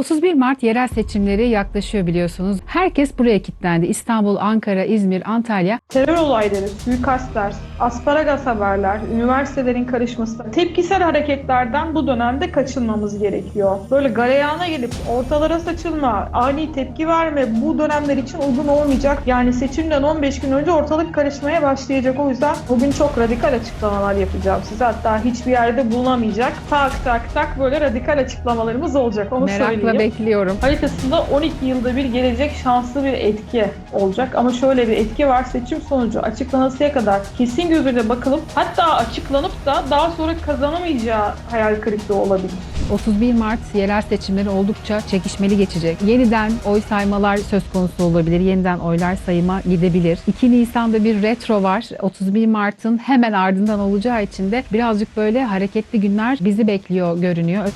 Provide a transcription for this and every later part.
31 Mart yerel seçimleri yaklaşıyor biliyorsunuz. Herkes buraya kilitlendi. İstanbul, Ankara, İzmir, Antalya. Terör olayları, suikastler, asparagas haberler, üniversitelerin karışması, tepkisel hareketlerden bu dönemde kaçınmamız gerekiyor. Böyle galeyana gelip ortalara saçılma, ani tepki verme bu dönemler için uygun olmayacak. Yani seçimden 15 gün önce ortalık karışmaya başlayacak. O yüzden bugün çok radikal açıklamalar yapacağım size. Hatta hiçbir yerde bulunamayacak. Tak tak tak böyle radikal açıklamalarımız olacak. Onu Merakla söyleyeyim. bekliyorum. Haritasında 12 yılda bir gelecek şanslı bir etki olacak. Ama şöyle bir etki var. Seçim sonucu açıklanasıya kadar kesin gözüyle bakılıp hatta açıklanıp da daha sonra kazanamayacağı hayal kırıklığı olabilir. 31 Mart yerel seçimleri oldukça çekişmeli geçecek. Yeniden oy saymalar söz konusu olabilir. Yeniden oylar sayıma gidebilir. 2 Nisan'da bir retro var. 31 Mart'ın hemen ardından olacağı için de birazcık böyle hareketli günler bizi bekliyor görünüyor.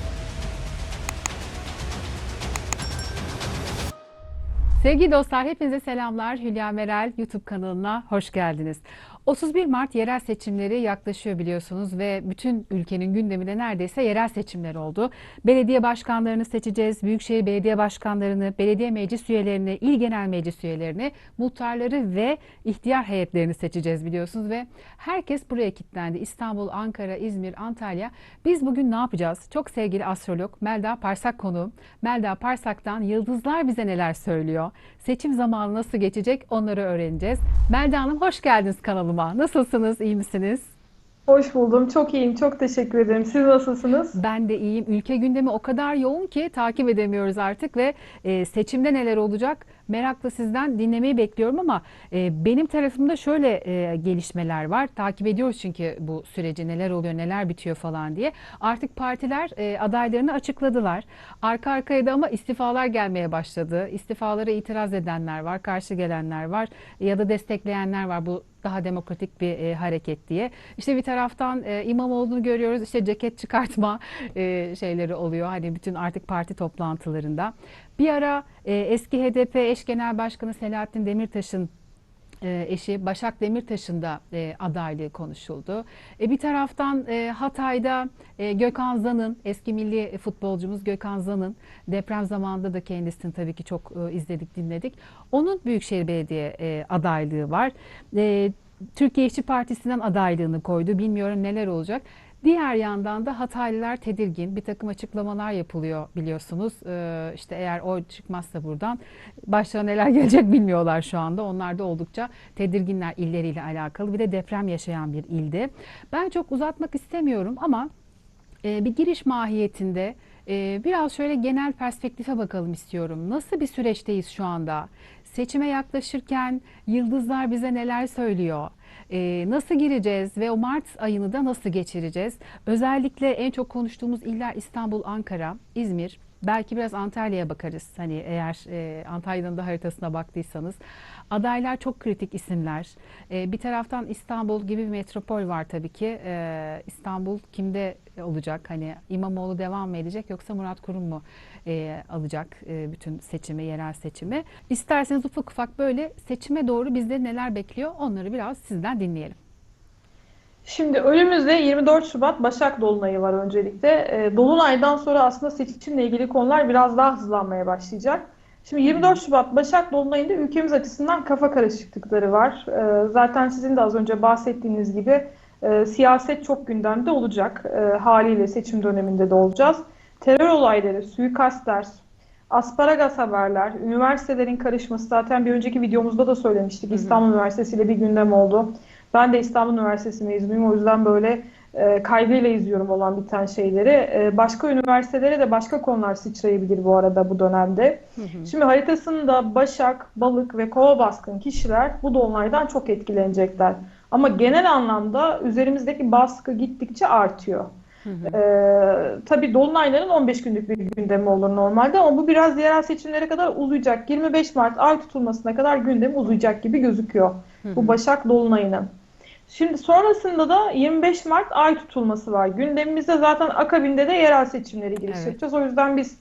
Sevgili dostlar hepinize selamlar. Hülya Merel YouTube kanalına hoş geldiniz. 31 Mart yerel seçimleri yaklaşıyor biliyorsunuz ve bütün ülkenin gündeminde neredeyse yerel seçimler oldu. Belediye başkanlarını seçeceğiz, büyükşehir belediye başkanlarını, belediye meclis üyelerini, il genel meclis üyelerini, muhtarları ve ihtiyar heyetlerini seçeceğiz biliyorsunuz ve herkes buraya kilitlendi. İstanbul, Ankara, İzmir, Antalya. Biz bugün ne yapacağız? Çok sevgili astrolog Melda Parsak konuğum. Melda Parsak'tan yıldızlar bize neler söylüyor? Seçim zamanı nasıl geçecek onları öğreneceğiz. Melda Hanım hoş geldiniz kanalıma. Nasılsınız? iyi misiniz? Hoş buldum. Çok iyiyim. Çok teşekkür ederim. Siz nasılsınız? Ben de iyiyim. Ülke gündemi o kadar yoğun ki takip edemiyoruz artık ve e, seçimde neler olacak merakla sizden dinlemeyi bekliyorum ama e, benim tarafımda şöyle e, gelişmeler var. Takip ediyoruz çünkü bu süreci neler oluyor, neler bitiyor falan diye. Artık partiler e, adaylarını açıkladılar. Arka arkaya da ama istifalar gelmeye başladı. İstifalara itiraz edenler var, karşı gelenler var ya da destekleyenler var. Bu daha demokratik bir e, hareket diye. İşte bir taraftan e, İmamoğlu'nu görüyoruz. İşte ceket çıkartma e, şeyleri oluyor. Hani bütün artık parti toplantılarında. Bir ara e, eski HDP eş genel başkanı Selahattin Demirtaş'ın e, eşi Başak Demirtaş'ın da e, adaylığı konuşuldu. E, bir taraftan e, Hatay'da e, Gökhan Zan'ın eski milli futbolcumuz Gökhan Zan'ın deprem zamanında da kendisini tabii ki çok e, izledik dinledik. Onun Büyükşehir Belediye e, adaylığı var. E, Türkiye İşçi Partisi'nden adaylığını koydu. Bilmiyorum neler olacak. Diğer yandan da Hataylılar tedirgin. Bir takım açıklamalar yapılıyor biliyorsunuz. Ee, işte eğer o çıkmazsa buradan başlarına neler gelecek bilmiyorlar şu anda. Onlar da oldukça tedirginler illeriyle alakalı. Bir de deprem yaşayan bir ildi. Ben çok uzatmak istemiyorum ama e, bir giriş mahiyetinde e, biraz şöyle genel perspektife bakalım istiyorum. Nasıl bir süreçteyiz şu anda? Seçime yaklaşırken yıldızlar bize neler söylüyor? Ee, nasıl gireceğiz ve o Mart ayını da nasıl geçireceğiz? Özellikle en çok konuştuğumuz iller İstanbul, Ankara, İzmir. Belki biraz Antalya'ya bakarız. Hani eğer e, Antalya'nın da haritasına baktıysanız. Adaylar çok kritik isimler. E, bir taraftan İstanbul gibi bir metropol var tabii ki. E, İstanbul kimde olacak? Hani İmamoğlu devam mı edecek yoksa Murat Kurum mu e, alacak e, bütün seçimi, yerel seçimi? İsterseniz ufak ufak böyle seçime doğru bizde neler bekliyor onları biraz sizden dinleyelim. Şimdi önümüzde 24 Şubat Başak Dolunay'ı var öncelikle. E, Dolunay'dan sonra aslında seçimle ilgili konular biraz daha hızlanmaya başlayacak. Şimdi 24 Şubat Başak Dolunay'ında ülkemiz açısından kafa karışıklıkları var. E, zaten sizin de az önce bahsettiğiniz gibi e, siyaset çok gündemde olacak. E, haliyle seçim döneminde de olacağız. Terör olayları, suikastler, asparagas haberler, üniversitelerin karışması zaten bir önceki videomuzda da söylemiştik. İstanbul Üniversitesi ile bir gündem oldu. Ben de İstanbul Üniversitesi mezunuyum. O yüzden böyle e, kaygıyla izliyorum olan biten şeyleri. E, başka üniversitelere de başka konular sıçrayabilir bu arada bu dönemde. Hı hı. Şimdi haritasında Başak, Balık ve Kova baskın kişiler bu dolunaydan çok etkilenecekler. Ama genel anlamda üzerimizdeki baskı gittikçe artıyor. Hı hı. Ee, tabii dolunayların 15 günlük bir gündemi olur normalde ama bu biraz yerel seçimlere kadar uzayacak. 25 Mart ay tutulmasına kadar gündem uzayacak gibi gözüküyor Hı bu hı. Başak Dolunay'ının. Şimdi sonrasında da 25 Mart ay tutulması var. Gündemimizde zaten akabinde de yerel seçimleri giriş Evet. yapacağız. O yüzden biz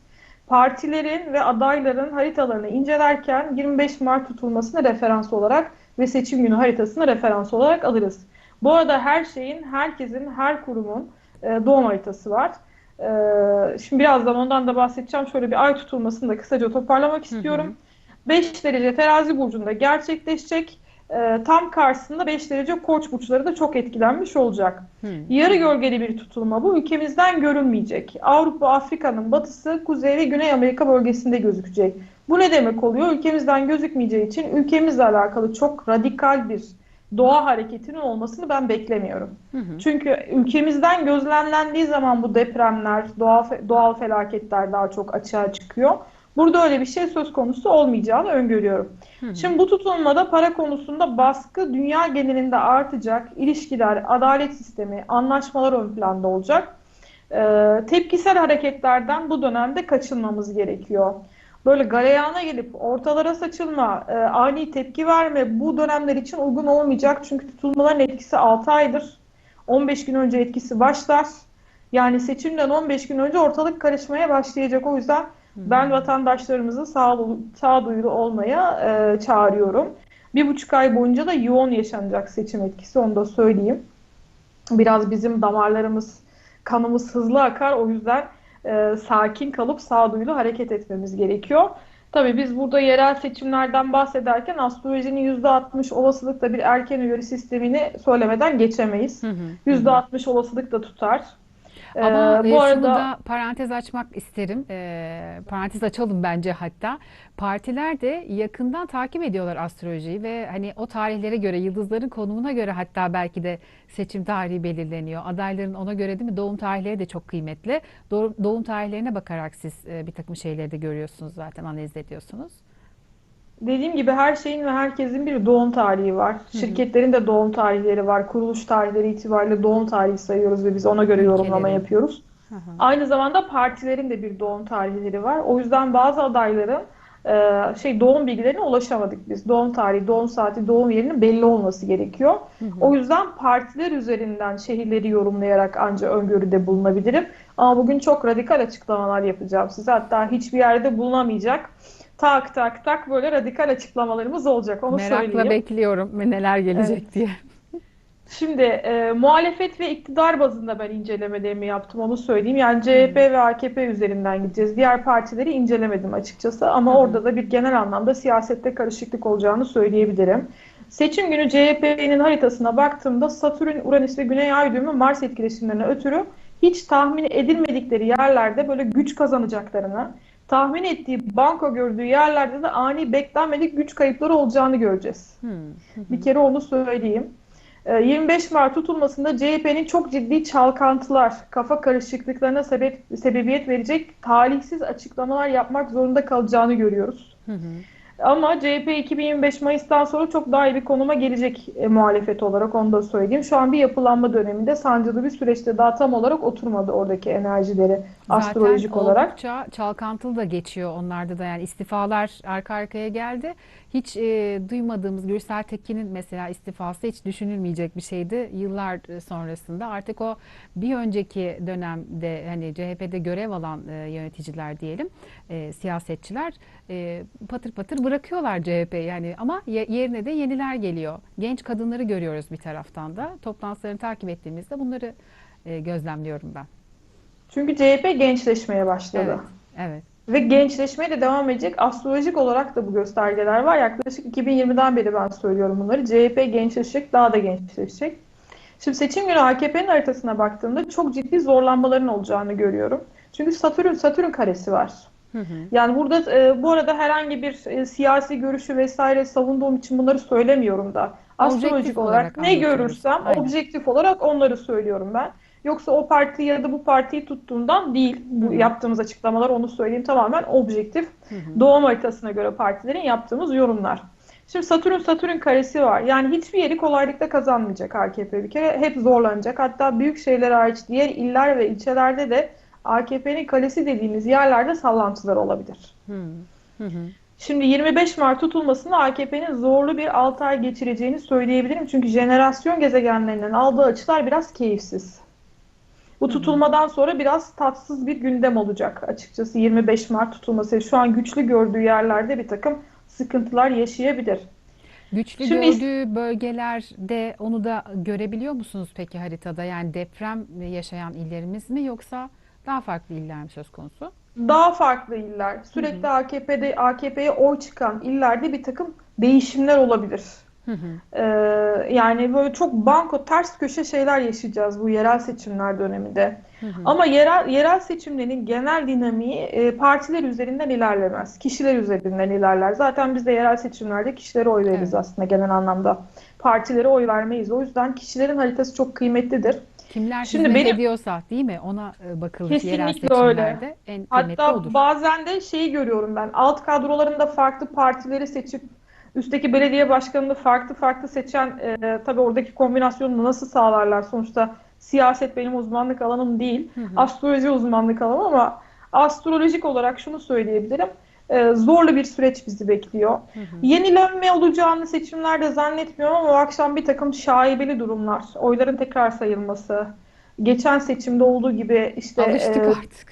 partilerin ve adayların haritalarını incelerken 25 Mart tutulmasını referans olarak ve seçim günü haritasını referans olarak alırız. Bu arada her şeyin, herkesin, her kurumun e, doğum haritası var. Ee, şimdi birazdan ondan da bahsedeceğim. Şöyle bir ay tutulmasını da kısaca toparlamak istiyorum. 5 derece terazi burcunda gerçekleşecek. Ee, tam karşısında 5 derece koç burçları da çok etkilenmiş olacak. Hı. Yarı gölgeli bir tutulma bu. Ülkemizden görünmeyecek. Avrupa, Afrika'nın batısı, Kuzey ve Güney Amerika bölgesinde gözükecek. Bu ne demek oluyor? Ülkemizden gözükmeyeceği için ülkemizle alakalı çok radikal bir doğa hareketinin olmasını ben beklemiyorum. Hı hı. Çünkü ülkemizden gözlemlendiği zaman bu depremler, doğal, doğal felaketler daha çok açığa çıkıyor. Burada öyle bir şey söz konusu olmayacağını öngörüyorum. Hı. Şimdi bu tutulmada para konusunda baskı dünya genelinde artacak. İlişkiler, adalet sistemi, anlaşmalar ön planda olacak. Ee, tepkisel hareketlerden bu dönemde kaçınmamız gerekiyor. Böyle galeyana gelip ortalara saçılma, e, ani tepki verme bu dönemler için uygun olmayacak. Çünkü tutulmaların etkisi 6 aydır. 15 gün önce etkisi başlar. Yani seçimden 15 gün önce ortalık karışmaya başlayacak. O yüzden ben vatandaşlarımızı sağ- sağduyulu olmaya e, çağırıyorum. Bir buçuk ay boyunca da yoğun yaşanacak seçim etkisi, onu da söyleyeyim. Biraz bizim damarlarımız, kanımız hızlı akar. O yüzden e, sakin kalıp sağduyulu hareket etmemiz gerekiyor. Tabii biz burada yerel seçimlerden bahsederken astrolojinin %60 olasılıkla bir erken uyarı sistemini söylemeden geçemeyiz. Hı hı. %60 olasılık da tutar. Ee, Ama e, bu şunu arada da parantez açmak isterim. E, parantez açalım bence hatta. Partiler de yakından takip ediyorlar astrolojiyi ve hani o tarihlere göre, yıldızların konumuna göre hatta belki de seçim tarihi belirleniyor. Adayların ona göre değil mi? Doğum tarihleri de çok kıymetli. Doğum, doğum tarihlerine bakarak siz e, bir takım şeyleri de görüyorsunuz zaten, analiz ediyorsunuz. Dediğim gibi her şeyin ve herkesin bir doğum tarihi var. Şirketlerin de doğum tarihleri var. Kuruluş tarihleri itibariyle doğum tarihi sayıyoruz ve biz ona göre yorumlama yapıyoruz. Hı hı. Aynı zamanda partilerin de bir doğum tarihleri var. O yüzden bazı adayların e, şey doğum bilgilerine ulaşamadık biz. Doğum tarihi, doğum saati, doğum yerinin belli olması gerekiyor. O yüzden partiler üzerinden şehirleri yorumlayarak anca öngörüde bulunabilirim. Ama bugün çok radikal açıklamalar yapacağım size. Hatta hiçbir yerde bulunamayacak. Tak tak tak böyle radikal açıklamalarımız olacak. Onu Merakla söyleyeyim. bekliyorum neler gelecek Evet. diye. Şimdi e, muhalefet ve iktidar bazında ben incelemelerimi yaptım onu söyleyeyim. Yani CHP ve AKP üzerinden gideceğiz. Diğer partileri incelemedim açıkçası ama orada da bir genel anlamda siyasette karışıklık olacağını söyleyebilirim. Seçim günü CHP'nin haritasına baktığımda Satürn, Uranüs ve Güney Ay düğümü Mars etkileşimlerine ötürü hiç tahmin edilmedikleri yerlerde böyle güç kazanacaklarını, tahmin ettiği banko gördüğü yerlerde de ani beklenmedik güç kayıpları olacağını göreceğiz. Hı. Bir kere onu söyleyeyim. Ee, 25 Mart tutulmasında CHP'nin çok ciddi çalkantılar, kafa karışıklıklarına sebep, sebebiyet verecek talihsiz açıklamalar yapmak zorunda kalacağını görüyoruz. Hı hı. Ama CHP 2025 Mayıs'tan sonra çok daha iyi bir konuma gelecek e, muhalefet olarak onu da söyleyeyim. Şu an bir yapılanma döneminde sancılı bir süreçte daha tam olarak oturmadı oradaki enerjileri astrolojik Zaten olarak. oldukça çalkantılı da geçiyor onlarda da yani istifalar arka arkaya geldi. Hiç e, duymadığımız Gürsel Tekin'in mesela istifası hiç düşünülmeyecek bir şeydi yıllar sonrasında. Artık o bir önceki dönemde hani CHP'de görev alan e, yöneticiler diyelim, e, siyasetçiler e, patır patır bırakıyorlar CHP yani ama ye- yerine de yeniler geliyor. Genç kadınları görüyoruz bir taraftan da. Toplantılarını takip ettiğimizde bunları e, gözlemliyorum ben. Çünkü CHP gençleşmeye başladı. Evet, evet. Ve gençleşmeye de devam edecek. Astrolojik olarak da bu göstergeler var. Yaklaşık 2020'den beri ben söylüyorum bunları. CHP gençleşecek, daha da gençleşecek. Şimdi seçim günü AKP'nin haritasına baktığımda çok ciddi zorlanmaların olacağını görüyorum. Çünkü Satürn Satürn karesi var. Hı hı. Yani burada e, bu arada herhangi bir e, siyasi görüşü vesaire savunduğum için bunları söylemiyorum da. Objektif Astrolojik olarak olarak ne görürsem Aynen. objektif olarak onları söylüyorum ben. Yoksa o parti ya da bu partiyi tuttuğundan değil. Bu Hı hı. yaptığımız açıklamalar onu söyleyeyim tamamen objektif. Hı hı. Doğum haritasına göre partilerin yaptığımız yorumlar. Şimdi Satürn Satürn karesi var. Yani hiçbir yeri kolaylıkla kazanmayacak AKP bir kere. Hep zorlanacak. Hatta büyük şehirler hariç diğer iller ve ilçelerde de AKP'nin kalesi dediğimiz yerlerde sallantılar olabilir. Hı hı. hı. Şimdi 25 Mart tutulmasında AKP'nin zorlu bir 6 ay geçireceğini söyleyebilirim. Çünkü jenerasyon gezegenlerinden aldığı açılar biraz keyifsiz. Bu tutulmadan sonra biraz tatsız bir gündem olacak açıkçası 25 Mart tutulması. Şu an güçlü gördüğü yerlerde bir takım sıkıntılar yaşayabilir. Güçlü Şimdi- gördüğü bölgelerde onu da görebiliyor musunuz peki haritada? Yani deprem yaşayan illerimiz mi yoksa Daha farklı iller mi söz konusu? Daha farklı iller, sürekli AKP'de AKP'ye oy çıkan illerde bir takım değişimler olabilir. Hı hı. Ee, yani böyle çok banko ters köşe şeyler yaşayacağız bu yerel seçimler döneminde. Hı hı. Ama yerel yerel seçimlerin genel dinamiği e, partiler üzerinden ilerlemez. Kişiler üzerinden ilerler. Zaten biz de yerel seçimlerde kişilere oy veririz Evet. aslında genel anlamda. Partilere oy vermeyiz. O yüzden kişilerin haritası çok kıymetlidir. Kimler Şimdi hizmet benim- ediyorsa değil mi? Ona e, bakılır yerel Kesinlikle öyle. seçimlerde. En kıymetli Hatta odur. bazen de şeyi görüyorum ben. Alt kadrolarında farklı partileri seçip üstteki belediye başkanını farklı farklı seçen e, tabii oradaki kombinasyonu nasıl sağlarlar? Sonuçta siyaset benim uzmanlık alanım değil. Hı hı. Astroloji uzmanlık alanım ama astrolojik olarak şunu söyleyebilirim. E, zorlu bir süreç bizi bekliyor. Hı hı. Yenilenme olacağını seçimlerde zannetmiyorum ama o akşam bir takım şaibeli durumlar, oyların tekrar sayılması, geçen seçimde olduğu gibi işte Alıştık e, artık.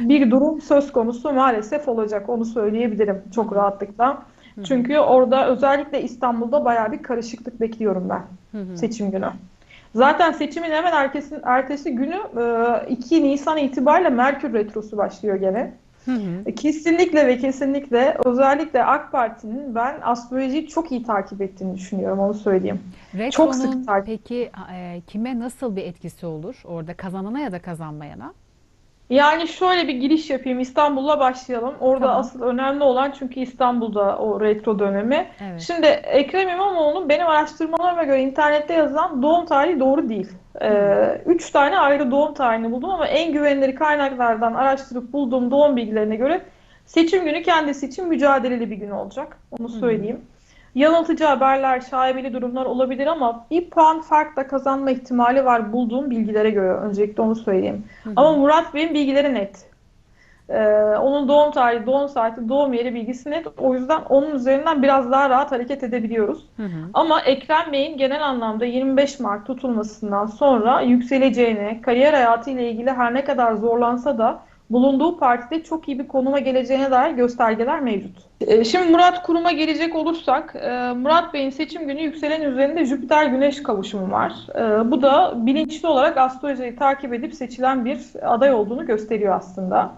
bir durum söz konusu maalesef olacak. Onu söyleyebilirim çok rahatlıkla. Çünkü orada özellikle İstanbul'da bayağı bir karışıklık bekliyorum ben Hı hı. seçim günü. Zaten seçimin hemen ertesi, ertesi günü e, 2 Nisan itibariyle Merkür Retrosu başlıyor gene. Hı hı. Kesinlikle ve kesinlikle özellikle AK Parti'nin ben astrolojiyi çok iyi takip ettiğini düşünüyorum onu söyleyeyim. Çok sık Retronun takip. peki e, kime nasıl bir etkisi olur? Orada kazanana ya da kazanmayana? Yani şöyle bir giriş yapayım. İstanbul'la başlayalım. Orada Tamam. asıl önemli olan çünkü İstanbul'da o retro dönemi. Evet. Şimdi Ekrem İmamoğlu'nun benim araştırmalarıma göre internette yazılan doğum tarihi doğru değil. Ee, üç tane ayrı doğum tarihini buldum ama en güvenilir kaynaklardan araştırıp bulduğum doğum bilgilerine göre seçim günü kendisi için mücadeleli bir gün olacak. Onu söyleyeyim. Yanıltıcı haberler, şaibeli durumlar olabilir ama bir puan farkla kazanma ihtimali var bulduğum bilgilere göre. Öncelikle onu söyleyeyim. Hı hı. Ama Murat Bey'in bilgileri net. Ee, onun doğum tarihi, doğum saati, doğum yeri bilgisi net. O yüzden onun üzerinden biraz daha rahat hareket edebiliyoruz. Hı hı. Ama Ekrem Bey'in genel anlamda 25 Mart tutulmasından sonra yükseleceğine, kariyer hayatı ile ilgili her ne kadar zorlansa da bulunduğu partide çok iyi bir konuma geleceğine dair göstergeler mevcut. Ee, Şimdi Murat Kurum'a gelecek olursak, e, Murat Bey'in seçim günü yükselen üzerinde Jüpiter-Güneş kavuşumu var. E, Bu da bilinçli olarak astrolojiyi takip edip seçilen bir aday olduğunu gösteriyor aslında.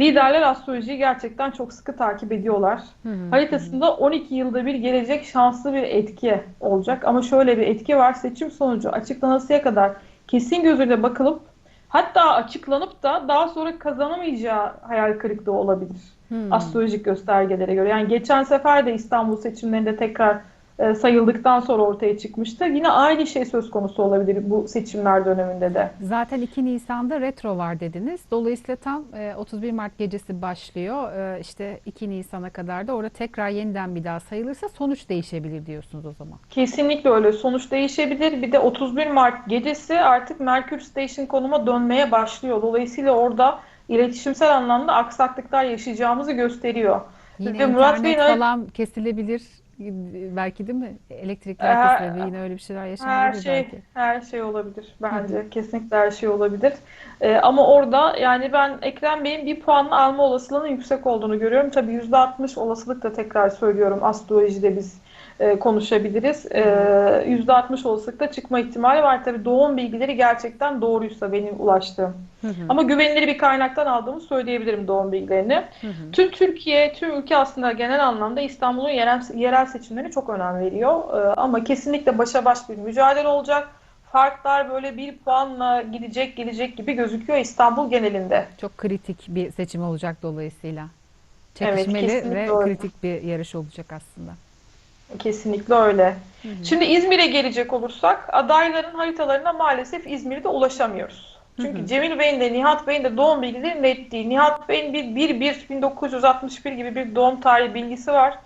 Liderler astrolojiyi gerçekten çok sıkı takip ediyorlar. Hı hı. Haritasında 12 yılda bir gelecek şanslı bir etki olacak. Ama şöyle bir etki var. Seçim sonucu açıklanasıya kadar kesin gözüyle bakılıp hatta açıklanıp da daha sonra kazanamayacağı hayal kırıklığı olabilir. Hı. Astrolojik göstergelere göre. Yani geçen sefer de İstanbul seçimlerinde tekrar e, sayıldıktan sonra ortaya çıkmıştı. Yine aynı şey söz konusu olabilir bu seçimler döneminde de. Zaten 2 Nisan'da retro var dediniz. Dolayısıyla tam e, 31 Mart gecesi başlıyor. E, İşte 2 Nisan'a kadar da orada tekrar yeniden bir daha sayılırsa sonuç değişebilir diyorsunuz o zaman. Kesinlikle öyle. Sonuç değişebilir. Bir de 31 Mart gecesi artık Merkür Station konuma dönmeye başlıyor. Dolayısıyla orada iletişimsel anlamda aksaklıklar yaşayacağımızı gösteriyor. Yine Ve Murat Bey'in internet öyle- falan kesilebilir. Belki değil mi? Elektrikler Her-. Yine öyle bir şeyler Her yaşanabilir şey belki. her şey olabilir bence. Kesinlikle her şey olabilir. Ee, ama orada yani ben Ekrem Bey'in bir puanla alma olasılığının yüksek olduğunu görüyorum. Tabii %60 olasılıkla tekrar söylüyorum astrolojide biz e, konuşabiliriz. Ee, %60 olasılıkla çıkma ihtimali var. Tabii doğum bilgileri gerçekten doğruysa benim ulaştığım. Hı hı. Ama güvenilir bir kaynaktan aldığımı söyleyebilirim doğum bilgilerini. Hı hı. Tüm Türkiye, tüm ülke aslında genel anlamda İstanbul'un yerel, yerel seçimlerine çok önem veriyor. Ee, ama kesinlikle başa baş bir mücadele olacak. Farklar böyle bir puanla gidecek gelecek gibi gözüküyor İstanbul genelinde. Çok kritik bir seçim olacak dolayısıyla. Evet, Çekişmeli kesinlikle ve öyle. kritik bir yarış olacak aslında. Kesinlikle öyle. Hı hı. Şimdi İzmir'e gelecek olursak adayların haritalarına maalesef İzmir'de ulaşamıyoruz. Çünkü Hı hı. Cemil Bey'in de Nihat Bey'in de doğum bilgileri net değil. Nihat Bey'in bir 1-1-1961 gibi bir doğum tarihi bilgisi var.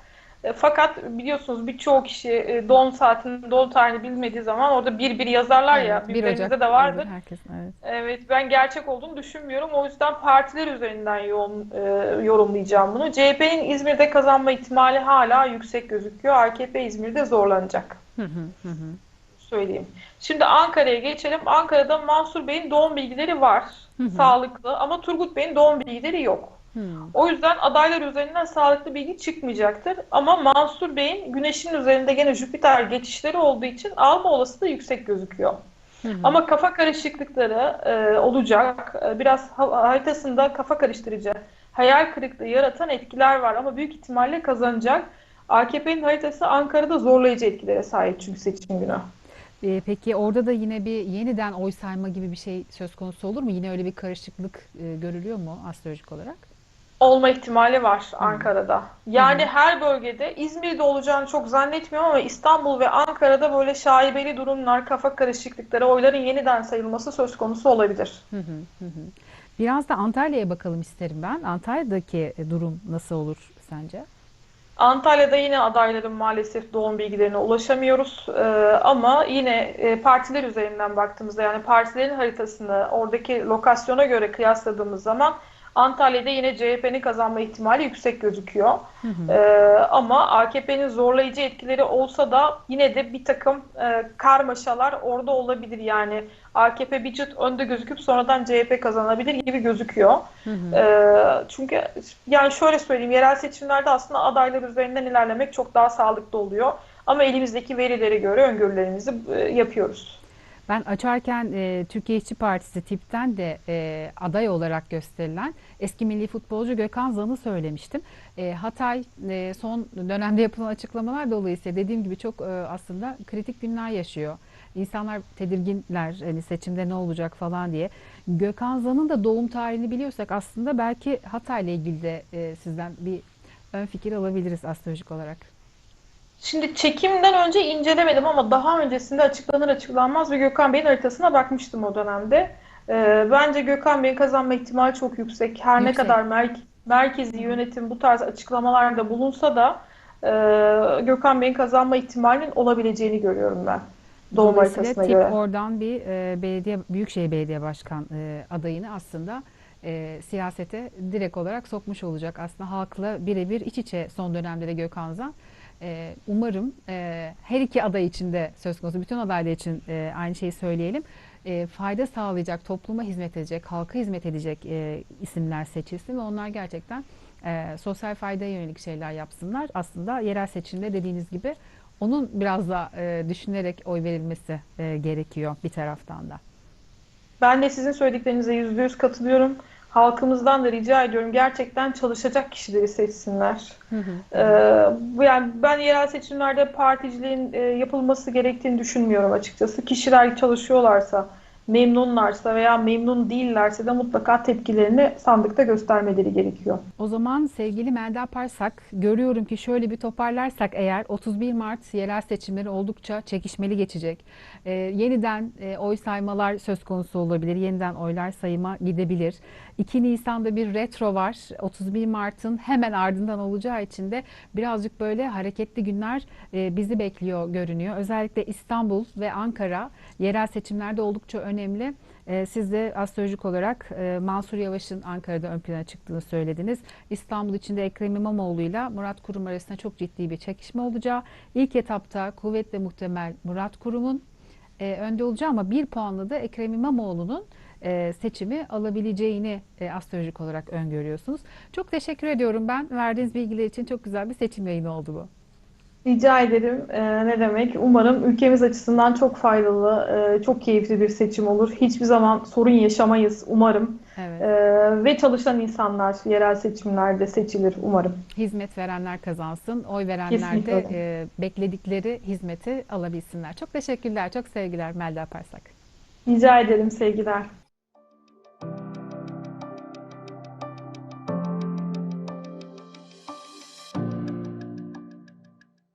E, Fakat biliyorsunuz birçok kişi e, doğum saatini, doğum tarihini bilmediği zaman orada 1-1 yazarlar ya. Evet, 1 Büyüklerimizde Ocak de vardır. herkes evet. Evet, ben gerçek olduğunu düşünmüyorum. O yüzden partiler üzerinden yoğun, e, yorumlayacağım bunu. CHP'nin İzmir'de kazanma ihtimali hala yüksek gözüküyor. AKP İzmir'de zorlanacak. Hı hı, hı hı. Söyleyeyim. Şimdi Ankara'ya geçelim. Ankara'da Mansur Bey'in doğum bilgileri var. Hı hı. Sağlıklı. Ama Turgut Bey'in doğum bilgileri yok. Hı. O yüzden adaylar üzerinden sağlıklı bilgi çıkmayacaktır. Ama Mansur Bey'in Güneş'in üzerinde gene Jüpiter geçişleri olduğu için alma olasılığı yüksek gözüküyor. Hı hı. Ama kafa karışıklıkları e, olacak. E, biraz ha- haritasında kafa karıştırıcı, hayal kırıklığı yaratan etkiler var ama büyük ihtimalle kazanacak. AKP'nin haritası Ankara'da zorlayıcı etkilere sahip çünkü seçim günü. E, peki orada da yine bir yeniden oy sayma gibi bir şey söz konusu olur mu? Yine öyle bir karışıklık e, görülüyor mu astrolojik olarak? Olma ihtimali var. Ankara'da. Yani hı. her bölgede İzmir'de olacağını çok zannetmiyorum ama İstanbul ve Ankara'da böyle şaibeli durumlar, kafa karışıklıkları, oyların yeniden sayılması söz konusu olabilir. Hı hı, hı hı. Biraz da Antalya'ya bakalım isterim ben. Antalya'daki durum nasıl olur sence? Antalya'da yine adayların maalesef doğum bilgilerine ulaşamıyoruz. Ee, ama yine e, partiler üzerinden baktığımızda yani partilerin haritasını oradaki lokasyona göre kıyasladığımız zaman Antalya'da yine CHP'nin kazanma ihtimali yüksek gözüküyor. Hı hı. Ee, ama AKP'nin zorlayıcı etkileri olsa da yine de bir takım e, karmaşalar orada olabilir. Yani AKP bir çıt önde gözüküp sonradan CHP kazanabilir gibi gözüküyor. Hı hı. Ee, çünkü yani şöyle söyleyeyim yerel seçimlerde aslında adaylar üzerinden ilerlemek çok daha sağlıklı oluyor. Ama elimizdeki verilere göre öngörülerimizi e, yapıyoruz. Ben açarken e, Türkiye İşçi Partisi tipten de e, aday olarak gösterilen eski milli futbolcu Gökhan Zan'ı söylemiştim. E, Hatay e, son dönemde yapılan açıklamalar dolayısıyla dediğim gibi çok e, aslında kritik günler yaşıyor. İnsanlar tedirginler hani seçimde ne olacak falan diye. Gökhan Zan'ın da doğum tarihini biliyorsak aslında belki Hatay'la ilgili de e, sizden bir ön fikir alabiliriz astrolojik olarak. Şimdi çekimden önce incelemedim ama daha öncesinde açıklanır açıklanmaz bir Gökhan Bey'in haritasına bakmıştım o dönemde. Ee, bence Gökhan Bey'in kazanma ihtimali çok yüksek. Her ne Yüksek. kadar merk- merkezi yönetim bu tarz açıklamalarda bulunsa da e, Gökhan Bey'in kazanma ihtimalinin olabileceğini görüyorum ben doğum haritasına göre. oradan bir e, belediye büyükşehir belediye başkan e, adayını aslında e, siyasete direkt olarak sokmuş olacak. Aslında halkla birebir iç içe son dönemde de Gökhan Zan. E, umarım e, her iki aday için de söz konusu, bütün adaylar için e, aynı şeyi söyleyelim. E, fayda sağlayacak, topluma hizmet edecek, halka hizmet edecek isimler seçilsin ve onlar gerçekten sosyal faydaya yönelik şeyler yapsınlar. Aslında yerel seçimde dediğiniz gibi onun biraz da e, düşünerek oy verilmesi gerekiyor bir taraftan da. Ben de sizin söylediklerinize yüzde yüz katılıyorum. Halkımızdan da rica ediyorum gerçekten çalışacak kişileri seçsinler. Ee, bu yani ben yerel seçimlerde particiliğin e, yapılması gerektiğini düşünmüyorum açıkçası. Kişiler çalışıyorlarsa, memnunlarsa veya memnun değillerse de mutlaka tepkilerini sandıkta göstermeleri gerekiyor. O zaman sevgili Melda Parsak, görüyorum ki şöyle bir toparlarsak eğer 31 Mart yerel seçimleri oldukça çekişmeli geçecek. Ee, yeniden e, oy saymalar söz konusu olabilir, yeniden oylar sayıma gidebilir. 2 Nisan'da bir retro var. 31 Mart'ın hemen ardından olacağı için de birazcık böyle hareketli günler e, bizi bekliyor görünüyor. Özellikle İstanbul ve Ankara yerel seçimlerde oldukça önemli. Ee, Siz de astrolojik olarak e, Mansur Yavaş'ın Ankara'da ön plana çıktığını söylediniz. İstanbul için de Ekrem İmamoğlu ile Murat Kurum arasında çok ciddi bir çekişme olacağı. İlk etapta kuvvetle muhtemel Murat Kurum'un e, önde olacağı ama bir puanlı da Ekrem İmamoğlu'nun e, seçimi alabileceğini e, astrolojik olarak öngörüyorsunuz. Çok teşekkür ediyorum ben. Verdiğiniz bilgiler için çok güzel bir seçim yayını oldu bu. Rica ederim. Ee, ne demek? Umarım ülkemiz açısından çok faydalı, e, çok keyifli bir seçim olur. Hiçbir zaman sorun yaşamayız umarım. Evet. Ee, ve çalışan insanlar yerel seçimlerde seçilir umarım. Hizmet verenler kazansın, oy verenler de e, bekledikleri hizmeti alabilsinler. Çok teşekkürler, çok sevgiler Melda Parsak. Rica ederim sevgiler.